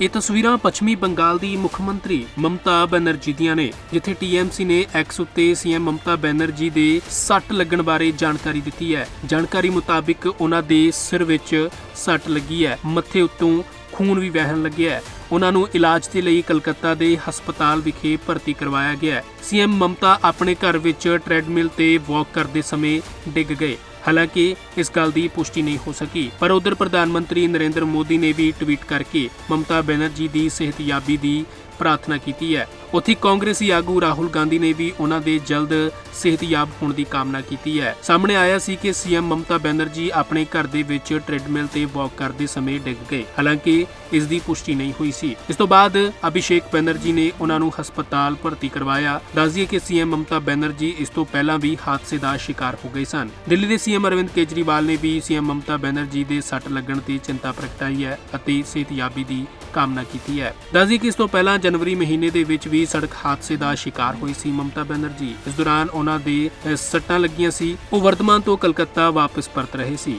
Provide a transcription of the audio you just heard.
ਇਹ ਤਸਵੀਰਾਂ ਪੱਛਮੀ ਬੰਗਾਲ ਦੀ ਮੁੱਖ ਮੰਤਰੀ ਮਮਤਾ ਬੈਨਰਜੀ ਦੀਆਂ ਨੇ, ਜਿੱਥੇ ਟੀਐਮਸੀ ਨੇ ਐਕਸ ਉੱਤੇ ਸੀਐਮ ਮਮਤਾ ਬੈਨਰਜੀ ਦੇ ਸੱਟ ਲੱਗਣ ਬਾਰੇ ਜਾਣਕਾਰੀ ਦਿੱਤੀ ਹੈ। ਜਾਣਕਾਰੀ ਮੁਤਾਬਿਕ ਉਹਨਾਂ ਦੇ ਸਿਰ ਵਿੱਚ ਸੱਟ ਲੱਗੀ ਹੈ। ਮੱਥੇ ਉੱਤੋਂ ਖੂਨ ਵੀ ਵਹਿਣ ਲੱਗਿਆ ਹੈ। ਉਹਨਾਂ ਨੂੰ ਇਲਾਜ ਦੇ ਲਈ ਕਲਕੱਤਾ ਦੇ ਹਸਪਤਾਲ ਵਿਖੇ ਭਰਤੀ ਕਰਵਾਇਆ ਗਿਆ ਹੈ। ਸੀਐਮ ਮਮਤਾ ਆਪਣੇ ਘਰ ਵਿੱਚ ਟ੍ਰੈਡਮਿਲ ਤੇ ਵਾਕ ਕਰਦੇ ਸਮੇਂ ਡਿੱਗ ਗਏ। ਹਾਲਾਂਕਿ, ਇਸ ਗੱਲ ਦੀ ਪੁਸ਼ਟੀ ਨਹੀਂ ਹੋ ਸਕੀ, ਪਰ ਉਧਰ ਪ੍ਰਧਾਨ ਮੰਤਰੀ ਨਰਿੰਦਰ ਮੋਦੀ ਨੇ ਵੀ ਟਵੀਟ ਕਰਕੇ ਮਮਤਾ ਬੈਨਰਜੀ ਦੀ ਸਿਹਤਯਾਬੀ ਦੀ ਪ੍ਰਾਰਥਨਾ ਕੀਤੀ ਹੈ। ਉੱਥੇ ਕਾਂਗਰਸੀ ਆਗੂ ਰਾਹੁਲ ਗਾਂਧੀ ਨੇ ਵੀ ਉਹਨਾਂ ਦੇ ਜਲਦ ਸਿਹਤਯਾਬ ਹੋਣ ਦੀ ਕਾਮਨਾ ਕੀਤੀ ਹੈ। ਸਾਹਮਣੇ ਆਇਆ ਸੀ ਕਿ ਸੀਐਮ ਮਮਤਾ ਬੈਨਰਜੀ ਆਪਣੇ ਘਰ ਦੇ ਵਿੱਚ ਟ੍ਰੈਡਮਿਲ ਤੇ ਵਾਕ ਕਰਦੇ ਸਮੇਂ ਡਿੱਗ ਗਏ। ਹਾਲਾਂਕਿ ਇਸ ਦੀ ਪੁਸ਼ਟੀ ਨਹੀਂ ਹੋਈ ਸੀ। ਇਸ ਤੋਂ ਬਾਅਦ ਅਭਿਸ਼ੇਕ ਬੈਨਰਜੀ ਨੇ ਉਹਨਾਂ ਨੂੰ ਹਸਪਤਾਲ ਭਰਤੀ ਕਰਵਾਇਆ। ਦੱਸਦੀਏ ਕਿ ਸੀਐਮ ਮਮਤਾ ਬੈਨਰਜੀ ਇਸ ਤੋਂ ਪਹਿਲਾਂ ਵੀ ਹਾਦਸੇ ਦਾ ਸ਼ਿਕਾਰ ਹੋ ਗਏ ਸਨ। ਦਿੱਲੀ ਦੇ ਸੀਐਮ ਅਰਵਿੰਦ ਕੇਜਰੀਵਾਲ ਨੇ ਵੀ ਸੀਐਮ ਮਮਤਾ ਬੈਨਰਜੀ ਦੇ ਸੱਟ ਲੱਗਣ ਤੇ ਚਿੰਤਾ ਪ੍ਰਗਟਾਈ ਹੈ ਅਤੇ ਸਿਹਤਯਾਬੀ ਦੀ ਕਾਮਨਾ ਕੀਤੀ ਹੈ। ਦੱਸਦੀ ਕਿ ਇਸ ਤੋਂ ਪਹਿਲਾਂ ਜਨਵਰੀ ਮਹੀਨੇ ਦੇ ਵਿੱਚ ਵੀ ਸੜਕ ਹਾਦਸੇ ਦਾ ਸ਼ਿਕਾਰ ਹੋਈ ਸੀ ਮਮਤਾ ਬੈਨਰਜੀ। ਇਸ ਦੌਰਾਨ ਉਹਨਾਂ ਦੇ ਸੱਟਾਂ ਲੱਗੀਆਂ ਸੀ। ਉਹ ਵਰਤਮਾਨ ਤੋਂ ਕਲਕੱਤਾ ਵਾਪਸ ਪਰਤ ਰਹੇ ਸੀ।